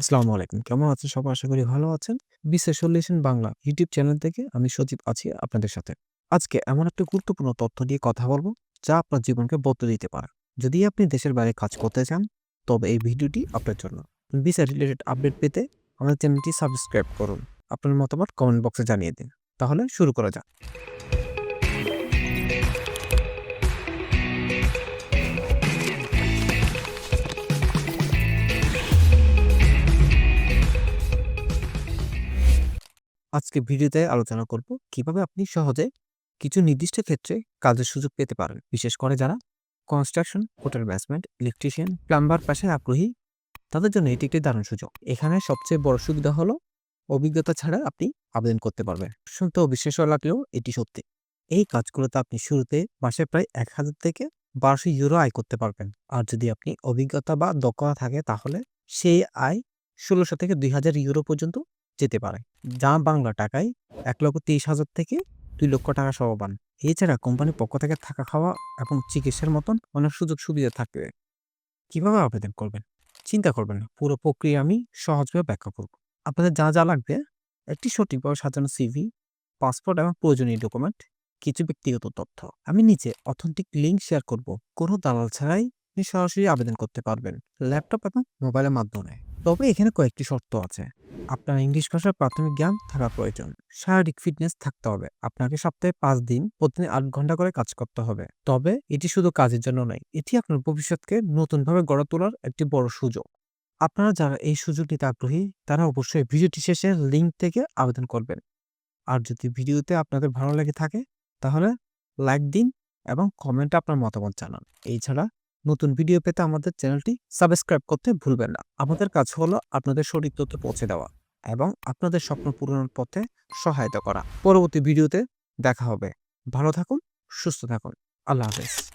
আসসালামু আলাইকুম। কেমন আছেন সবাই? আশা করি ভালো আছেন। বিশেষ সলিউশন বাংলা ইউটিউব চ্যানেল থেকে আমি সজীব আছি আপনাদের সাথে। আজকে এমন একটা গুরুত্বপূর্ণ তথ্য নিয়ে কথা বলব যা আপনার জীবনকে বদলে দিতে পারে। যদি আপনি দেশের বাইরে কাজ করতে চান, তবে এই ভিডিওটি আপনার জন্য। ভিসা রিলেটেড আপডেট পেতে আমাদের চ্যানেলটি সাবস্ক্রাইব করুন। আপনার মতামত কমেন্ট বক্সে জানিয়ে দিন। তাহলে শুরু করা যাক। আজকে ভিডিওতে আলোচনা করব কীভাবে আপনি সহজে কিছু নির্দিষ্ট ক্ষেত্রে কাজের সুযোগ পেতে পারেন। বিশেষ করে যারা construction hotel management electrician plumber পেশায় আগ্রহী, তাদের জন্য এটি একটি দারুণ সুযোগ। এখানে সবচেয়ে বড় সুবিধা হলো অভিজ্ঞতা ছাড়া আপনি আবেদন করতে পারবেন শুনতে অবিশ্বাস্য লাগলেও এটি সত্যি। এই কাজগুলোতে আপনি শুরুতে মাসে প্রায় এক হাজার থেকে বারোশো ইউরো আয় করতে পারবেন। আর যদি আপনি অভিজ্ঞতা বা দক্ষতা থাকে তাহলে সেই আয় ষোলোশো থেকে দুই হাজার ইউরো পর্যন্ত যেতে পারে। যা বাংলা টাকায় এক লক্ষ তেইশ হাজার থেকে দুই লক্ষ টাকা সহ পান। এছাড়া কোম্পানির পক্ষ থেকে থাকা খাওয়া এবং চিকিৎসার মতন অনেক সুযোগ সুবিধা থাকবে। কীভাবে আবেদন করবেন? চিন্তা করবেন না। পুরো প্রক্রিয়া আমি সহজভাবে ব্যাখ্যা করব। আপনাদের যা যা লাগবে, একটি সঠিকভাবে সাজানো সিভি পাসপোর্ট এবং প্রয়োজনীয় ডকুমেন্ট কিছু ব্যক্তিগত তথ্য। আমি নিচে অথেন্টিক লিঙ্ক শেয়ার করব। কোনো দালাল ছাড়াই আপনি সরাসরি আবেদন করতে পারবেন ল্যাপটপ এবং মোবাইলের মাধ্যমে। তবে এখানে কয়েকটি শর্ত আছে। আপনার ইংলিশ ভাষার প্রাথমিক জ্ঞান থাকা প্রয়োজন। শারীরিক ফিটনেস থাকতে হবে। আপনাকে সপ্তাহে পাঁচ দিন, প্রতিদিন আট ঘণ্টা করে কাজ করতে হবে। তবে এটি শুধু কাজের জন্য নয়, এটি আপনার ভবিষ্যৎকে নতুনভাবে গড়ে তোলার একটি বড় সুযোগ। আপনারা যারা এই সুযোগ নিতে আগ্রহী, তারা অবশ্যই ভিডিওটি শেষে লিঙ্ক থেকে আবেদন করবেন। আর যদি ভিডিওতে আপনাদের ভালো লেগে থাকে, তাহলে লাইক দিন এবং কমেন্টে আপনার মতামত জানান। এছাড়া নতুন ভিডিও পেতে আমাদের চ্যানেলটি সাবস্ক্রাইব করতে ভুলবেন না। আমাদের কাজ হলো আপনাদের সঠিক তথ্য পৌঁছে দেওয়া এবং আপনাদের স্বপ্ন পূরণের পথে সহায়তা করা। পরবর্তী ভিডিওতে দেখা হবে। ভালো থাকুন, সুস্থ থাকুন। আল্লাহ হাফেজ।